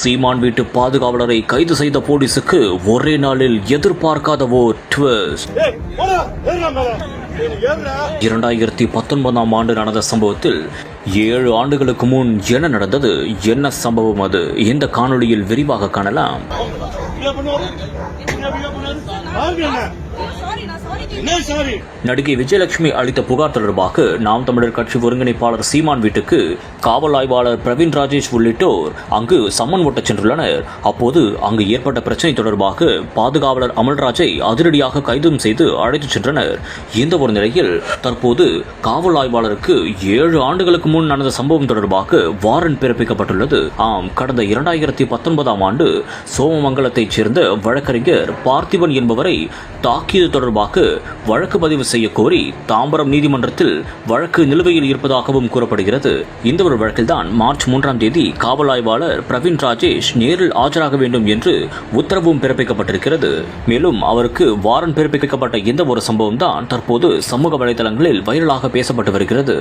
சீமான் வீட்டு பாதுகாவலரை கைது செய்த போலீசுக்கு ஒரே நாளில் எதிர்பார்க்காத ஓர் ட்விஸ்ட் இரண்டாயிரத்தி பத்தொன்பதாம் ஆண்டு நடந்த சம்பவத்தில் ஏழு ஆண்டுகளுக்கு முன் என்ன நடந்தது என்ன சம்பவம் அது இந்த காணொளியில் விரிவாக காணலாம். நடிகை விஜயலட்சுமி அளித்த புகார் தொடர்பாக நாம் தமிழர் கட்சி ஒருங்கிணைப்பாளர் சீமான் வீட்டுக்கு காவல் ஆய்வாளர் பிரவீன் ராஜேஷ் உள்ளிட்டோர் அங்கு சம்மன் ஒட்டச் சென்றுள்ளனர். அப்போது அங்கு ஏற்பட்ட பிரச்சனை தொடர்பாக பாதுகாவலர் அமல்ராஜை அதிரடியாக கைதும் செய்து அழைத்துச் சென்றனர். இந்த ஒரு நிலையில் தற்போது காவல் ஆய்வாளருக்கு ஏழு ஆண்டுகளுக்கு முன் நடந்த சம்பவம் தொடர்பாக வாரண்ட் பிறப்பிக்கப்பட்டுள்ளது. ஆம் கடந்த இரண்டாயிரத்தி பத்தொன்பதாம் ஆண்டு சோமமங்கலத்தைச் சேர்ந்த வழக்கறிஞர் பார்த்திபன் என்பவரை தாக்கியது தொடர்பாக வழக்கு பதிவு செய்ய கோரி தாம்பரம் நீதிமன்றத்தில் வழக்கு நிலுவையில் இருப்பதாகவும் கூறப்படுகிறது. இந்த ஒரு வழக்கில்தான் மார்ச் மூன்றாம் தேதி காவல் ஆய்வாளர் பிரவீன் ராஜேஷ் நேரில் ஆஜராக வேண்டும் என்று உத்தரவும் பிறப்பிக்கப்பட்டிருக்கிறது. மேலும் அவருக்கு வாரன் பிறப்பிக்கப்பட்ட இந்த ஒரு சம்பவம் தான் தற்போது சமூக வலைதளங்களில் வைரலாக பேசப்பட்டு வருகிறது.